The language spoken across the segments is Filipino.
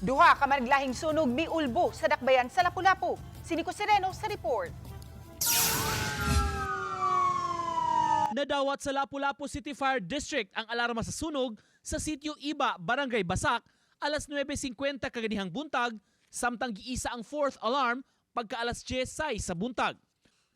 Duha ka managlahing sunog miulbo sa dakbayan sa Lapu-Lapu. Si Nico Sereno sa report. Nadawat sa Lapu-Lapu City Fire District ang alarma sa sunog sa sitio Iba, Barangay Basak, alas 9.50 kaganihang buntag, samtang giisa ang fourth alarm pagka alas 10 sa buntag.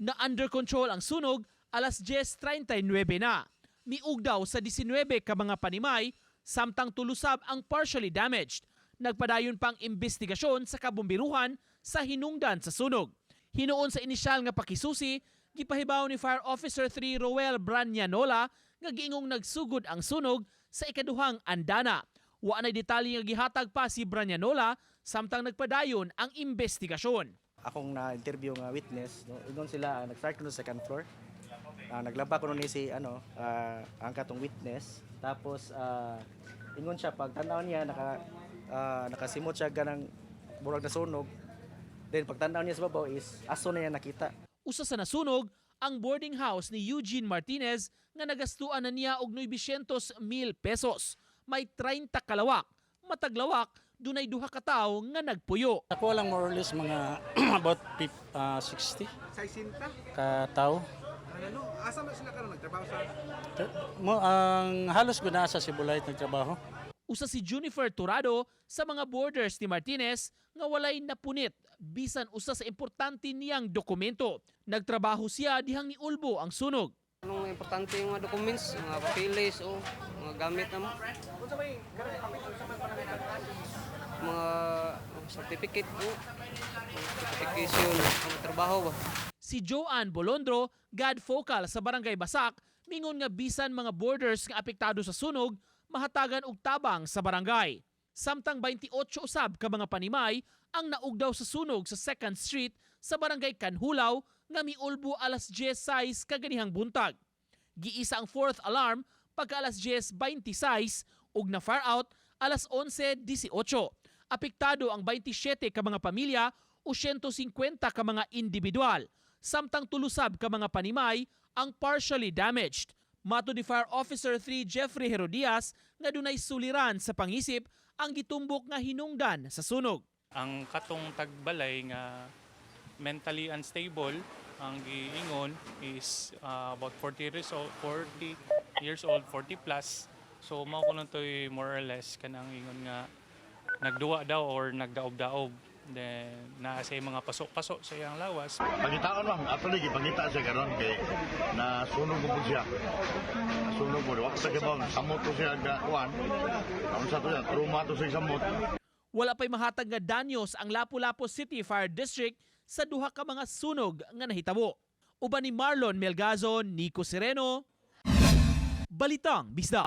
Na under control ang sunog, alas 10.39 na. Miugdaw sa 19 ka mga panimay, samtang tulusab ang partially damaged. Nagpadayon pang investigasyon sa kabumbiruhan sa hinungdan sa sunog. Hinuon sa inisyal nga pakisusi, gipahibaw ni Fire Officer 3 Roel Branyanola nga giingong nagsugod ang sunog sa ikaduhang andana. Wa na detalye nga gihatag pa si Branyanola samtang nagpadayon ang investigasyon. akong na-interview nga witness, no, ingon sila, ah, nag-start ko second floor. Ah, naglaba ko ni si, ano, ah, ang katong witness. Tapos, ah, ingon siya, pag tanaw niya, naka, ah, nakasimot siya ganang burag na sunog. Then, pag tanaw niya sa babaw is, aso na niya nakita. Usa sa nasunog ang boarding house ni Eugene Martinez nga nagastuan na niya og 900 mil pesos. May 30 kalawak. Mataglawak, dunay duha ka tawo nga nagpuyo. Ako lang more or less mga about fif- ah, 60 Sa isinta? ka tao. Ano? Asa man sila karon nagtrabaho sa Mo, ang halos guna sa Sibulay nagtrabaho. Usa si Junifer Turado sa mga borders ni Martinez nga walay napunit bisan usa sa importante niyang dokumento. Nagtrabaho siya dihang ni Ulbo ang sunog. Anong importante yung mga documents, mga papeles o mga gamit na mo. Mga certificate po, certification, mga trabaho ba. Si Joanne Bolondro, God Focal sa Barangay Basak, mingon nga bisan mga borders nga apektado sa sunog, mahatagan og tabang sa barangay. Samtang 28 usab ka mga panimay ang naugdaw sa sunog sa 2nd Street sa Barangay Kanhulaw nga miulbo alas 10 kaganihang buntag. Giisa ang fourth alarm pagka alas 10.26 ug na far out alas 11.18. Apektado ang 27 ka mga pamilya o 150 ka mga individual. Samtang tulusab ka mga panimay ang partially damaged. Mato Fire Officer 3 Jeffrey Herodias nga dunay suliran sa pangisip ang gitumbok nga hinungdan sa sunog. ang katong tagbalay nga mentally unstable ang giingon is uh, about 40 years old 40 years old 40 plus so mao lang to'y more or less kanang ingon nga nagduwa daw or nagdaob-daob then naa sa mga pasok-pasok sa iyang lawas Pangitaon ma'am, ato lagi pangita siya karon kay na sunog mo po siya. Sunog mo, wala sa kabaw, samot ko siya ga kuan. Ang sa to siya, truma to siya samot. Wala pa'y mahatag nga danyos ang Lapu-Lapu City Fire District sa duha ka mga sunog nga nahitabo. Uban ni Marlon Melgazo, Nico Sereno, Balitang Bisda.